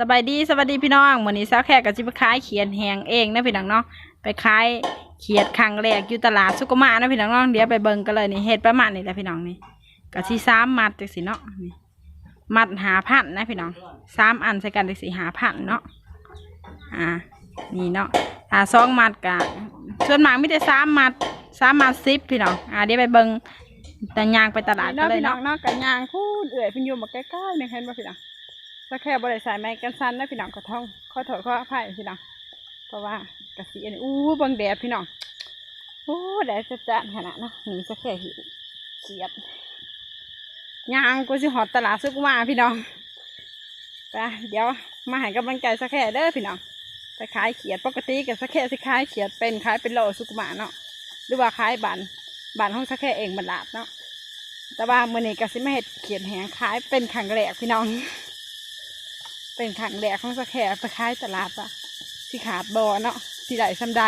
สบายดีสวัสดีพี่น้องมื้อนี้สาวแขกก็สิไปขายเขียดแหงเองนะพี่น้องเนาะไปขายเขียดครั้งแรกอยู่ตลาดสุกมานะพี่น้องเนาะเดี๋ยวไปเบิ่งกันเลยนี่เฮ็ดประมาณนี้แหละพี่น้องนี่ก็สิสามมัดจังสิเนาะนี่มัดหาพันนะพี่น้องสามอันใส่กันจังสิหาพันเนาะอ่านี่เนาะถ้าสองมัดก็ส่วนมากมีแต่สามมัดสามมัดสิบพี่น้องอ่าเดี๋ยวไปเบิ่งแต่ยางไปตลาดกันเลยเนาะเนาะกันยางคูดเอื่อยเพิ่นอยู่มาใกล้ๆเนี่ยเห็นบ่พี่น้อง ถ้าแค่บ่ได้ใส่ไม้กันสั้นนะพี่น้องก็ท่องขอโทษขออภัยพี่น้องเพราะว่ากะสีอันนี้อู้บิ่งแดดพี่น้องโอ้แดดจัดขนาดเนาะนี่สักแค่หิวเขียดยางกูสิหอดตลาดซุกมาพี่น้องไปเดี๋ยวมาให้กำลังใจสักแค่เด้อพี่น้องไปขายเขียดปกติกับสักแค่สิขายเขียดเป็นขายเป็นโลซุกมาเนาะหรือว่าขายบันบันห้องสักแค่เองบันลาดเนาะแต่ว่าเมื่อนี้ก็สิมาเห็ดเขียนแหงขายเป็นขังแรกพี่น้อง เป็นขังแรกของสะแขกไปขายตลาดปะสิขาดบอเนาะสิได้ซำใด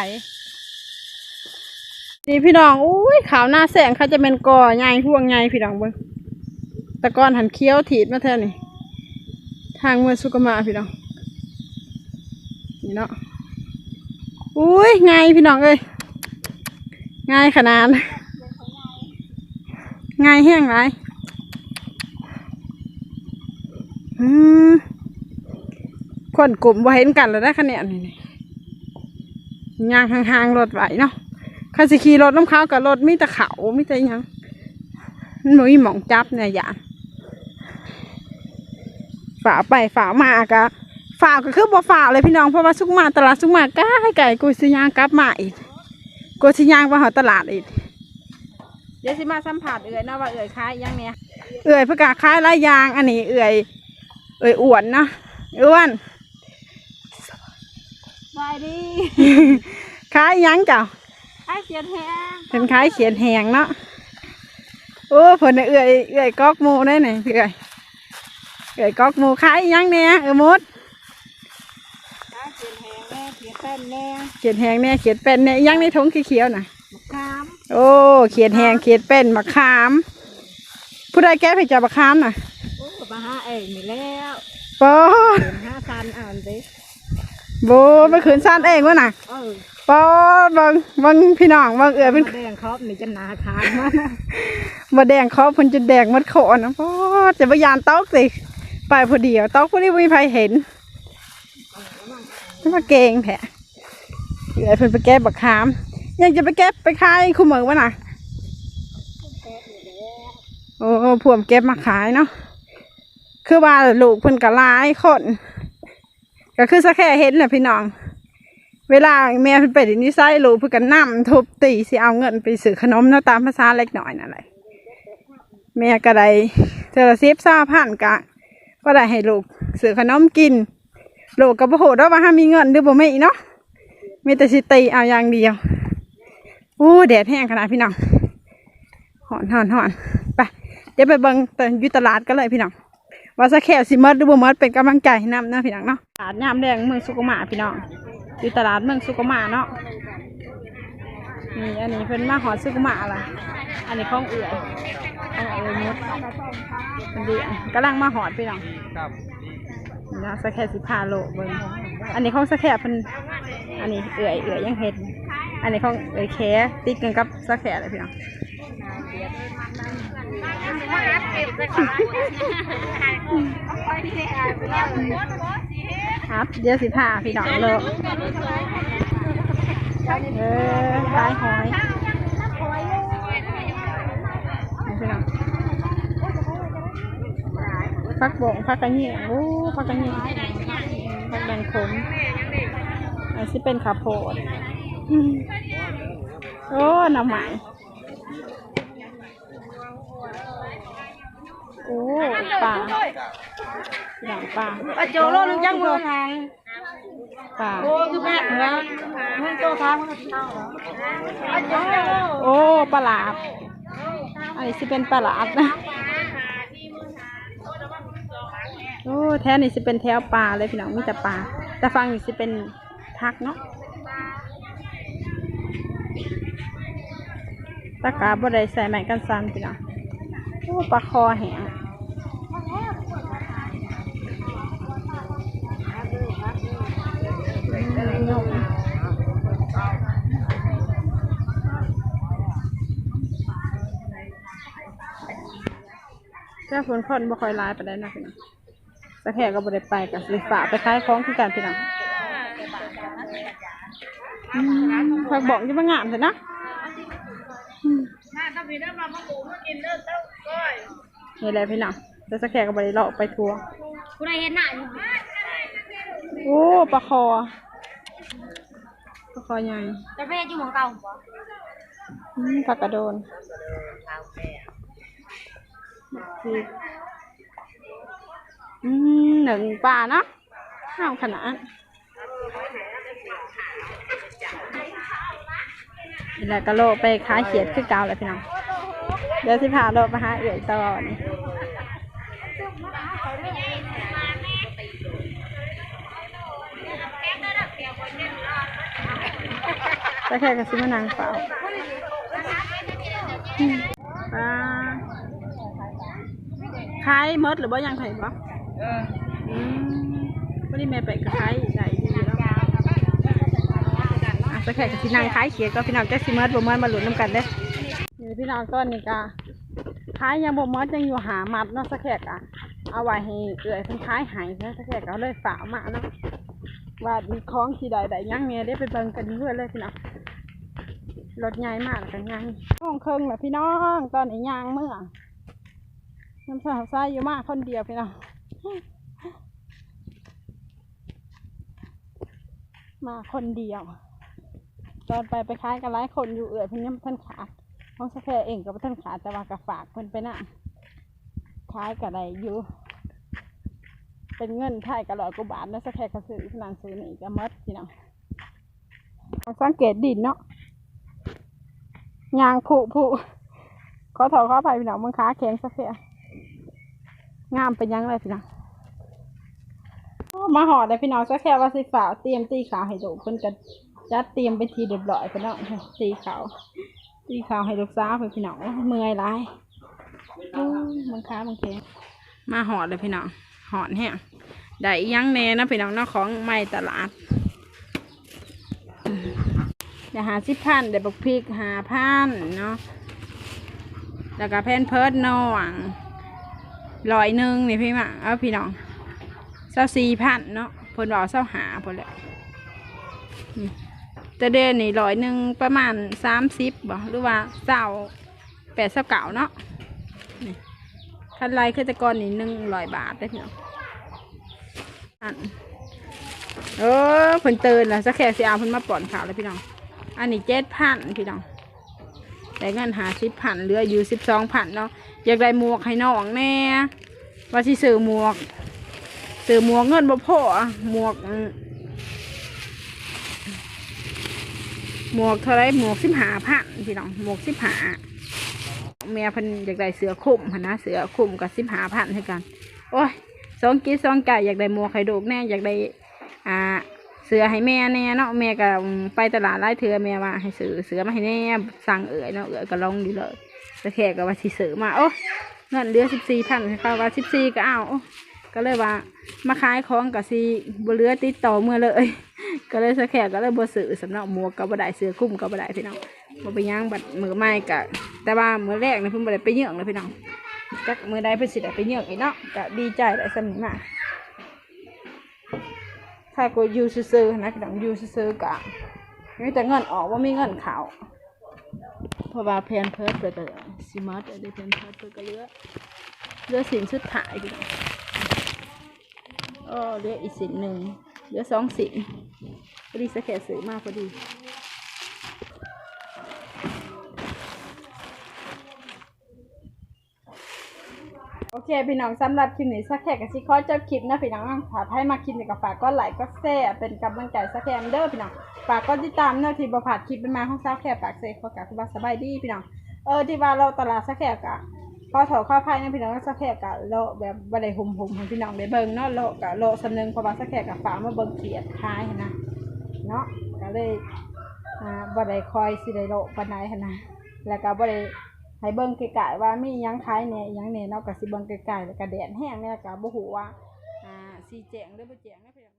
นี่พี่น้องอุ้ยขาวหน้าแสงเขาจะเป็นกอใหญ่ห่วงใหญ่พี่น้องเบิ้งตะกอนหันเคี้ยวถีดมาแท่นี่ทางเมืองสุกมาพี่น้องนี่เนาะอุ้ยไงพี่น้องเอ้ยง่ายขนาดง่ายแห้งไรอืม คนกลุ่มว่าเห็นกันแล้วได้คะแนนนี่นี่ย่างห่างๆรถไหวเนาะข้าสิขี่รถน้ำเขากับรถมีแต่เขามีแต่ยังมันบ่มีหมองจับเนี่ยอย่าฝ่าไปฝ่ามากะฝ่าก็คือบ่ฝ่าเลยพี่น้องเพราะว่าสุกมาตลาดสุกมาก้าใกล้ไก่กูสิย่างกลับมาอีกกูสิย่างไปหาตลาดอีกเดี๋ยวสิมาสัมผัสเอื่อยเนาะว่าเอื่อยขายยังเนี่ยเอื่อยประกาศขายลายยางอันนี้เอื่อยเอื่อยอ้วนเนาะอ้วนายดีขายหยังเจ้าขายเขียดแหงเป็นขายเขียนแหงเนาะโอ้เพิ่นน่ะเอื่อยเอื่อยกอกหมูได้ไหนเอื่อยเอื่อยกอกหมูขายหยังเนี่ยเออมดขายเขียดแหงแน่เขียดแป้นแน่เขียนแหงเนี่ยเขียนเป็นเนี่ยหยังในถุงเขียวๆน่ะ มะขามโอ้เขียนแหงเขียนเป็นมะขาม ผู้ใดแก้ไปจับมะขามน่ะโอ้มาหาเองนี่แล้วปอเป็นห้าซันอ่านดิ โบไปขืนซ่านเองวะน่ะเออปอเบังเบังพี่น้องเบังเอือยเป็นมาแดงครอบนี่จะหนาทานมากมาแดงเขาเพิ่นจะแดงมัดโขนนะพ่อจะพยานตอกสิไปพอดียวตอกพอดีไม่มีใครเห็นจะมาเกงแผลเหลือเพิ่นไปแก้บักขาม ยังจะไปแก้ไปขายคู่เหมืองวะน่ะโอ้พวมเก็บมาขายเนาะคือว่าลูกเพิ่นก็หลายคน ก็คือสักแค่เห็นแหละพี่น้อง เวลาแม่เพิ่นไปดินนิสัยลูกเพิ่นก็นั่ทุบตีสิเอาเงินไปซื้อขนมเนาะตามภาษาเล็กน้อยนั่นแหละแม่ก็ได้เธอเซฟซ่าผ่านกะก็ได้ให้ลูกซื้อขนมกินลูกก็บโหดว่าถ้ามีเงินหรือบ่ไมีเนาะมีแต่สิตีเอาอย่างเดียวอู้แดดแห้งขนาดพี่น้องหอนหอนหอนไปเดี๋ยวไปเบิ่งแต่อยู่ตลาดกันเลยพี่น้อง ว่าสะแค่สิมดหรือบ่มดเป็นกำลังใจให้นำนะพี่น้องเนาะตลาดยามแดงเมืองสุกมาพี่น้องอยู่ตลาดเมืองสุกมาเนาะนี่อันนี้เพิ่นมาหอดสุกมาอะอันนี้ของเอื่อยเอาเอาเลยมดมันดีกำลังมาหอดพี่น้องนี่นะแครสิพาโลเบิ้งอันนี้ของสะแครเพิ่นอันนี้เอื่อยเอื่อยยังเห็ดอันนี้ของเอื่อยแคติดกันกับสะแครเลยพี่น้อง ครับ เดี๋ยวสิพาพี่น้องโลยเออขายหอยพักบงฟักกระเนียโอ้ฟักกระเนียงฟักแดงขมอันนี้เป็นขาโพดโอ้หน่อไม้ โอ้ปลาหนังปลาปลาโจโลนึงจังเมืองไงปลาโอ้คือแม่เหรอเมืองโตทางมันเท่าเหรอปลาโจโอ้ปลาหลาดอันนี้สิเป็นปลาหลาดนะโอ้แท้นี่สิเป็นแถวปลาเลยพี่น้องมีแต่ปลาแต่ฟังนี่สิเป็นทักเนาะตะกาบ่ได้ใส่ไม้กันซันพี่น้องโอ้ปลาคอแห้ง แต่ฝนคนบ่ค่อยร้ายไปได้นะพี่น้องสักแค่ก็บ่ได้ไปกับสิฝากไปขายของคือกันพี่น้องอืมฝากบอกจะมางามเถอะนะอืมนี่แหละพี่น้องแต่สักแค่ก็บ่ได้เลาะไปทัวร์กูได้เห็นหน้าอยู่โอ้ปลาคอปลาคอใหญ่จะไปเห็นอยู่หมองเก่าบ่อืมผักกระโดน สิอืมหนึ่งป่าเนาะข้าวขนาดแหละก็โลไปค้าเขียดคือเก่าเลยพี่น้องเดี๋ยวสิพาโลไปหาเอื่อยต่อนี่แต่แค่กระซิมานางเปล่า ขายหมดหรือว่ายังไงบ่อืมวันนี้แม่ไปก็ขายได้ดีแล้วอะแต่แค่กระซินางขายเขียดก็พี่น้องแจ็คซิเมิร์ดบ่เมิร์ดมาหลุนน้ำกันเด้อนี่พี่น้องต้นนี่ก็ขายยังบ่เมิร์ดยังอยู่หามัดเนาะสักแขกอะเอาไว้ให้เอื่อยเพิ่นขายใหายนะสักแขกก็เลยฝากมาเนาะว่ามีของที่ใดใดยังเนี่ยได้ไปเบิ่งกันเรื่อยเลยพี่น้องรถใหญ่มากกันยังห้องเครื่องแหละพี่น้องตอนนี้ยางเมื่อ น้ำสาวไส้อยู่มากคนเดียวพี่น้องมาคนเดียว ตอนไปไปค้ายกันหลายคนอยู่เอื่อยเพิ่นยังท่านขาห้องสแควร์เองกับท่านขาแต่ว่ากระฝากเพิ่นไปน่ะค้ายกับใดอยู่ เป็นเงินไทยกับร้อยกว่าบาทแล้วสแควร์กระซื้อขนาดซื้อนี่ก็หมดพี่น้องสังเกตดินเนาะยางผุผุขอถอดข้อไปพี่น้องมึงขาแข็งสักเสีย งามเป็นยังไงพี่น้องมาหอดเลยพี่น้องสักแค่ว่าสิฝาวเตรียมตีขาวให้ดูเพิ่นกันจัดเตรียมไปทีเรียบร้อยพี่น้องตีขาวตีขาวให้ลูกสาวพี่น้องเมื่อยหลายโอ้ยมึงขามึงแข็งมาหอดเลยพี่น้องหอดแห้งได้ยังแน่นะพี่น้องนาของไม่ตลาดเดี๋ยวหาสิพันเดี๋ยวบกพริกหาพันเนาะแล้วก็แพนเพิร์ดนอง ร้อยหนึ่งนี่พี่มาเอาพี่น้องเศร้าสี่พันเนาะเพิ่นบอกเศร้าหาเพิ่นแหละนี่แต่เดือนนี่ร้อยหนึ่งประมาณสามสิบบ่หรือว่าเศร้าแปดเศร้าเก่าเนาะคันไรคือแต่ก่อนนี่หนึ่งร้อยบาทได้พี่น้องอันเออเพิ่นเตือนแล้วสักแค่สิเอาเพิ่นมาป่อนข่าวแล้วพี่น้อง อันนี้เจ็ดพันพี่น้อง แต่เงินหาสิบพันเหลืออยู่สิบสองพันเนาะอยากได้หมวกให้น้องแน่ว่าสิซื้อหมวกซื้อหมวกเงินบ่พออะหมวกหมวกเท่าไรหมวกสิบหาพันพี่น้องหมวกสิบหาแม่พันอยากได้เสือคลุมนะเสือคลุมกับสิบหาพันให้กัน โอ้ยสองกีสองไก่อยากได้หมวกไข่ดูกแน่อยากได้อ่า สือให้แม่แน่เนาะแม่ก็ไปตลาดไล่เถือแม่ว่าให้ซื้อเสือมาให้แน่สั่งเอ๋ยเนาะเอ๋ยก็ลองดีเลยแต่แขกก็ว่าสิซื้อมาโอ้เงินเหลือสิบสี่พันเขาว่าสิบสี่ก็เอาก็เลยว่ามาขายของกับซีบเหลือติดต่อเมื่อเลย ก็เลยสแขกก็เลยบ่ซื้อสำหรับหมวกก็บ่ได้เสือคุ้มก็บ่ได้พี่น้องบ่ไปย่างบัดมือไม้กะแต่ว่ามือแรกเนี่ยเพิ่นบ่ได้ไปเยื่องเลยพี่น้องจักมือใดเพิ่นสิได้ไปเยื่องอีกเนาะก็ดีใจได้สำนี้มา ถ้ากูยูซื้อนะพี่น้องอยู่ซื่อกะมีแต่เงินออกว่ามีเงินเขาเพราะว่าแพนเพิร์ดไปแต่ซิมัสได้แพนเพิร์ดไปก็เลือเลือสินสุดท้ายพี่น้องอ๋อเลืออีกสินหนึ่งเลือสองสินพอดีสแกซื้อมากพอดี โอเค พี่น้องสำหรับคลิปนี้สักแค่กับชิคอเจ้าคลิปนะพี่น้องถ้าให้มาคลิปนี้ก็ฝากก็ไลค์ก็แชร์เป็นกำลังใจสักแค่เด้อพี่น้องฝากก็ติดตามเนาะที่ประพลาดคลิปเป็นมาของสาวแค่ปากเซขอกาคุบาสบายดีพี่น้องเออที่ว่าเราตลาดสักแค่กะพอถอข้อพายนะพี่น้องสักแค่กะโลแบบบริหุ่มหุ่มให้พี่น้องได้เบิ่งเนาะโลกะโลสำนึงพราะว่าสักแค่กะฝากมาเบิ่งเขียดคายนะเนาะก็เลยอ่าบ่ไดคอยสิได้โลปานใดหั้นนะแล้วก็บ่ได ให้เบิ่งไกลๆว่ามีหยังขายแหน่หยังแหน่เนาะก็สิเบิ่งไกลๆแล้วก็แดดแห้งเนี่ยก็บ่ฮู้ว่าอ่าสิแจ้งหรือบ่แจ้งนะพี่น้อง